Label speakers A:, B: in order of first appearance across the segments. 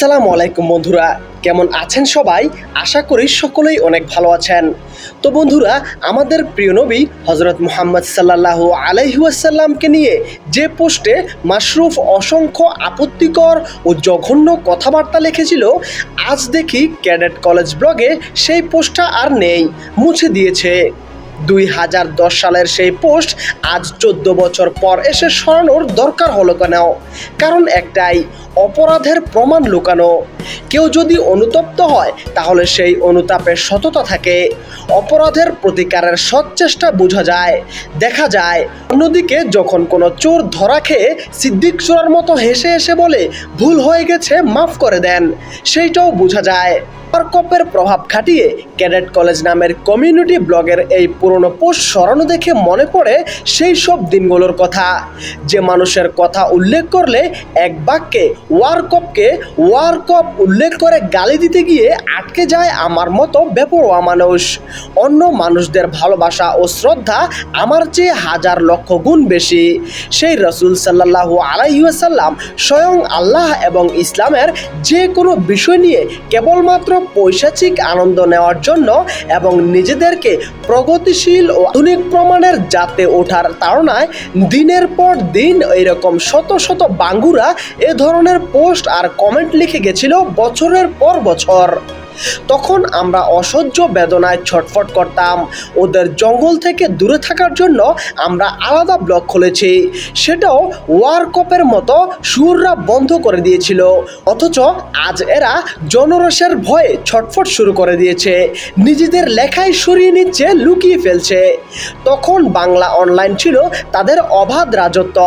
A: আসসালামু আলাইকুম বন্ধুরা, কেমন আছেন সবাই? আশা করি সকলেই অনেক ভালো আছেন। তো বন্ধুরা, আমাদের প্রিয় নবী হজরত মুহাম্মদ সাল্লাল্লাহু আলাইহুয়াসাল্লামকে নিয়ে যে পোস্টে মাশরুফ অসংখ্য আপত্তিকর ও জঘন্য কথাবার্তা লিখেছিল, আজ দেখি ক্যাডেট কলেজ ব্লগে সেই পোস্টটা আর নেই, মুছে দিয়েছে। দুই হাজার দশ সালের সেই পোস্ট আজ চোদ্দ বছর পর এসে সরানোর দরকার হলো কেন? কারণ একটাই, অপরাধের প্রমাণ লুকানো। কেউ যদি অনুতপ্ত হয়, তাহলে সেই অনুতাপের সততা থাকে। অপরাধের প্রতিকারের সৎ চেষ্টা বোঝা যায়, দেখা যায়। অন্যদিকে যখন কোনো চোর ধরা খেয়ে সিদ্দিক চোরার মতো হেসে হেসে বলে, ভুল হয়ে গেছে, মাফ করে দেন, সেইটাও বোঝা যায়। কপের প্রভাব খাটিয়ে ক্যাডেট কলেজ নামের কমিউনিটি ব্লগের এই পুরনো পোস্ট সরানো দেখে মনে পড়ে সেই সব দিনগুলোর কথা। যে মানুষের কথা উল্লেখ করলে এক বাক্যে ওয়ার কপকে ওয়ার কপ উল্লেখ করে গালি দিতে গিয়ে আটকে যায় আমার মতো বেপরোয়া মানুষ। অন্য মানুষদের ভালোবাসা ও শ্রদ্ধা আমার চেয়ে হাজার লক্ষ গুণ বেশি। সেই রসুল সাল্লাহু আলাইসাল্লাম স্বয়ং আল্লাহ এবং ইসলামের যে কোনো বিষয় নিয়ে কেবলমাত্র পৈশাচিক আনন্দ নেওয়ার জন্য এবং নিজেদেরকে প্রগতিশীল ও আধুনিক প্রমাণের জাতে ওঠার তাড়নায় দিনের পর দিন এরকম শত শত বাঙ্গুরা এ ধরনের পোস্ট আর কমেন্ট লিখে গেছিল বছরের পর বছর। তখন আমরা অসহ্য বেদনায় ছটফট করতাম। ওদের জঙ্গল থেকে দূরে থাকার জন্য আমরা আলাদা ব্লক খুলেছি। সেটাও ওয়ার কপের মতো সুররা বন্ধ করে দিয়েছিল। অথচ আজ এরা জনরসের ভয়ে ছটফট শুরু করে দিয়েছে। নিজেদের লেখায় সরিয়ে নিচ্ছে, লুকিয়ে ফেলছে। তখন বাংলা অনলাইন ছিল তাদের অবাধ রাজত্ব।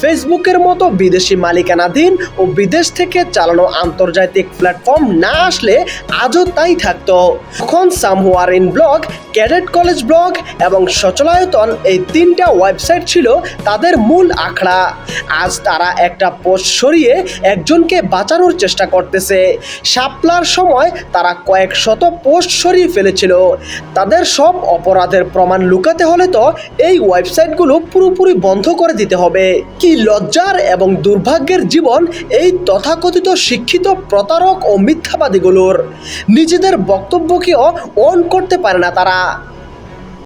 A: ফেসবুকের মতো বিদেশি মালিকানাধীন ও বিদেশ থেকে চালানো আন্তর্জাতিক প্ল্যাটফর্ম না আসলে আজও তাই থাকতো। তখন somewherein blog cadet college blog এবং সচলায়তন এই তিনটা ওয়েবসাইট ছিল তাদের মূল আখড়া। আজ তারা একটা পোস্ট সরিয়ে একজনকে বাঁচানোর চেষ্টা করতেছে। শাপলার সময় তারা কয়েক শত পোস্ট সরিয়ে ফেলেছিল। তাদের সব অপরাধের প্রমাণ লুকাতে হলে তো এই ওয়েবসাইটগুলো পুরোপুরি বন্ধ করে দিতে হবে। কি লজ্জার এবং দুর্ভাগ্যের জীবন এই তথাকথিত শিক্ষিত প্রতারক ও মিথ্যাবাদীগুলোর। নিজেদের বক্তব্যকেও অন করতে পারে না তারা। 啊